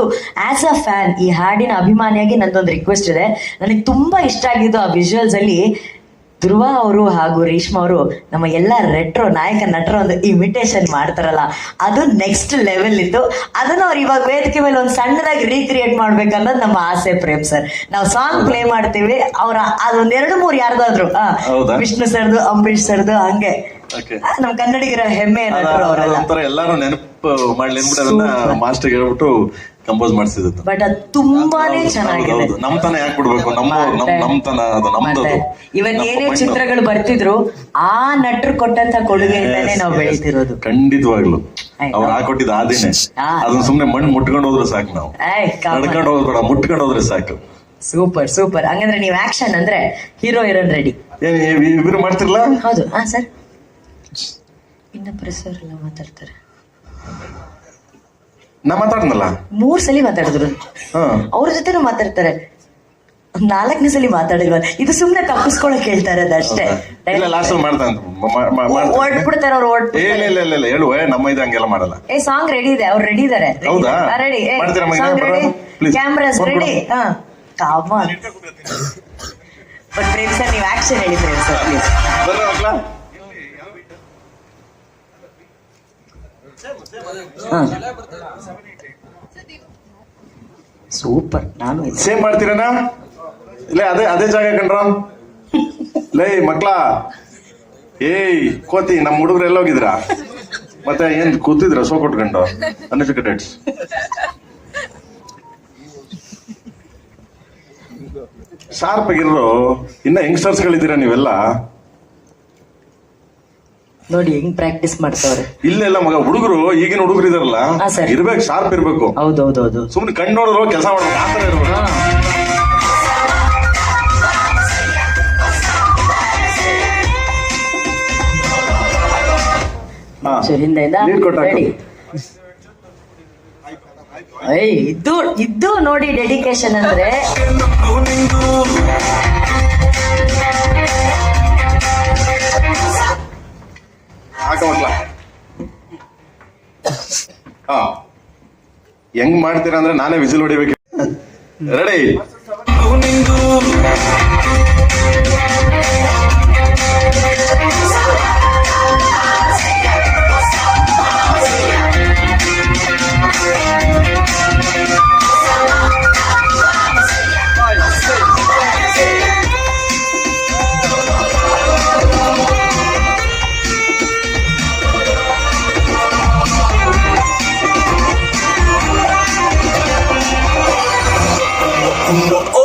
ಒಂದು as a fan ಈ ಹಾಡಿನ ಅಭಿಮಾನಿಯಾಗಿ ನಂದೊಂದು ರಿಕ್ವೆಸ್ಟ್ ಇದೆ. ನನಗೆ ತುಂಬಾ ಇಷ್ಟ ಆಗಿದ್ದು ಆ ವಿಜುವಲ್ಸ್ ಅಲ್ಲಿ ಧ್ರುವ ಅವರು ಹಾಗೂ ರೇಷ್ಮಾ ಅವರು ನಮ್ಮ ಎಲ್ಲ ರೆಟ್ರೋ ನಾಯಕ ನಟರ ಒಂದು ಇಮಿಟೇಷನ್ ಮಾಡ್ತಾರಲ್ಲ. ಅದು ನೆಕ್ಸ್ಟ್ ಲೆವೆಲ್ ಇತ್ತು. ಅದನ್ನು ಅವ್ರು ಇವಾಗ ವೇದಿಕೆ ಮೇಲೆ ಒಂದು ಸಣ್ಣದಾಗಿ ರೀಕ್ರಿಯೇಟ್ ಮಾಡ್ಬೇಕನ್ನೋದು ನಮ್ಮ ಆಸೆ ಪ್ರೇಮ್ ಸರ್ ನಾವು ಸಾಂಗ್ ಪ್ಲೇ ಮಾಡ್ತೀವಿ. ಅವರ ಅದೊಂದ್ ಎರಡು ಮೂರು ಯಾರ್ದಾದ್ರು? ವಿಷ್ಣು ಸರ್ದು ಅಂಬರೀಶ್ ಸರ್ದು ಹಂಗೆ. ನಮ್ ಕನ್ನಡಿಗರ ಹೆಮ್ಮೆ ಎಲ್ಲಾರು ನೆನಪು ಅದನ್ನ ಮಾಸ್ಟರ್ ಹೇಳ್ಬಿಟ್ಟು ಕಂಪೋಸ್ ಮಾಡಿಸಿದ್ದು. ಬಟ್ ಅದು ತುಂಬಾನೇ ಚೆನ್ನಾಗಿದೆ. ನಮ್ ತನ ಯಾಕೆ ಬಿಡ್ಬೇಕು? ನಮ್ಮ ನಮ್ ತನ ಅದು ನಮ್ದು ಇವಾಗ ಏನೇ ಚಿತ್ರಗಳು ಬರ್ತಿದ್ರು ಆ ನಟರು ಕೊಟ್ಟಂತ ಕೊಡುಗೆಯಿಂದಾನೇ ನಾವು ಬೆಳೀತಿರೋದು. ಖಂಡಿತವಾಗ್ಲು. ಅವ್ರು ಹಾಕೊಟ್ಟಿದ್ದು ಆದಿನೇ. ಅದನ್ನ ಸುಮ್ನೆ ಮಣ್ಣು ಮುಟ್ಕೊಂಡು ಹೋದ್ರೆ ಸಾಕು ನಾವು. ನಡ್ಕೊಂಡು ಹೋಗ್ಬೇಡ ಬೇಡ ಮುಟ್ಕೊಂಡು ಹೋದ್ರೆ ಸಾಕು. ಸೂಪರ್ ಸೂಪರ್ ಹಂಗಂದ್ರೆ ನೀವು ಆಕ್ಷನ್ ಅಂದ್ರೆ ಹೀರೋ ಹೀರೋನ್ ರೆಡಿ ಇಬ್ರು ಇವ್ರು ಮಾಡ್ತಿರ್ಲ? ಹೌದು. ಹಾ ಸರ್ ಇನ್ನೊಬ್ಬರು ಸರ್ ಎಲ್ಲ ಮಾತಾಡ್ತಾರೆ. ನಾ ಮಾತಾಡ್ನಲ್ಲ? ಮೂರ್ ಸಲ ಮಾತಾಡಿದ್ರು. ಅವ್ರ ಜೊತೆನೂ ಮಾತಾಡ್ತಾರೆ. ನಾಲ್ಕನೇ ಸಲ ಮಾತಾಡಿಲ್ವ ಇದು ಸುಮ್ನೆ ತಪ್ಪಿಸ್ಕೊಳಕ್ ಹೇಳ್ತಾರೆ ಅದಷ್ಟೇ ಇಲ್ಲ ಲಾಸ್ಟ್ ಮಾಡ್ತಾರೆ. ಅವ್ರು ಏ, ಇಲ್ಲ ಇಲ್ಲ ಇಲ್ಲ ಇಲ್ಲ ಹೇಳು ನಮ್ಮ ಇದು ಹಂಗೆಲ್ಲ ಮಾಡಲ್ಲ. ಏ ಸಾಂಗ್ ರೆಡಿ ಇದೆ ಅವ್ರು ರೆಡಿ ಇದಾರೆ. ಹೌದಾ? ರೆಡಿ? ಸಾಂಗ್ ಕ್ಯಾಮ್ರಾಸ್ ರೆಡಿ ಹಾ. ಬಟ್ ಪ್ರೇಮ್ ಸರ್ ನೀವು ಆಕ್ಷನ್ ಹೇಳಿ ಪ್ರೇಮ್ ಸರ್ ಪ್ಲೀಸ್ ಬರ್ರಿ ಮಕ್ಳ? ಸೂಪರ್. ನಾನು ಸೇಮ್ ಮಾಡ್ತೀರಾ ಇಲ್ಲ ಅದೇ ಅದೇ ಜಾಗ ಕಂಡ್ರ ಲೇ, ಮಕ್ಳ. ಏಯ್, ಕೋತಿ ನಮ್ಮ ಹುಡುಗರು ಎಲ್ಲ ಹೋಗಿದ್ರ ಮತ್ತೆ ಏನ್ ಕೂತಿದ್ರ ಸೋ ಕೊಟ್ಕೊಂಡು ಅನ್ಎಜುಕೇಟೆಡ್ಸ್ ಶಾರ್ಪ್ ಆಗಿರೋ ಇನ್ನ ಯಂಗ್ಸ್ಟರ್ಸ್ ಗಳಿದ್ದೀರಾ ನೀವೆಲ್ಲ? ನೋಡಿ ಹೆಂಗ್ ಪ್ರಾಕ್ಟೀಸ್ ಮಾಡ್ತಾವ್ರೆ. ಇಲ್ಲೆಲ್ಲ ಮಗ ಹುಡುಗರು ಈಗಿನ ಹುಡುಗರು ಇದಾರಲ್ಲ ಹಾ, sir. ಇರ್ಬೇಕು ಶಾರ್ಪ್ ಇರ್ಬೇಕು. ಹೌದೌದೌದು. ಸುಮ್ನೆ ಕಣ್ಣು ನೋಡಿದ್ರು ಕೆಲಸ ಮಾಡ್ಬೇಕು ಥರ ಇರ್ಬೇಕು. ಹಾ. ಸರಿ ಶುರಿಂದ ನೀರ್ ಕೊಟ್ಟಾಕು. ರೆಡಿ ಏಯ್ ಇದು ಇದು ನೋಡಿ ಡೆಡಿಕೇಶನ್ ಅಂದ್ರೆ. ಹಾಕ ಮಕ್ಳ ಹಾ ಹೆಂಗ್ ಮಾಡ್ತೀರಾ ಅಂದ್ರೆ ನಾನೇ ವಿಸಿಲ್ ಹೊಡಿಬೇಕು ರೆಡಿ Lord.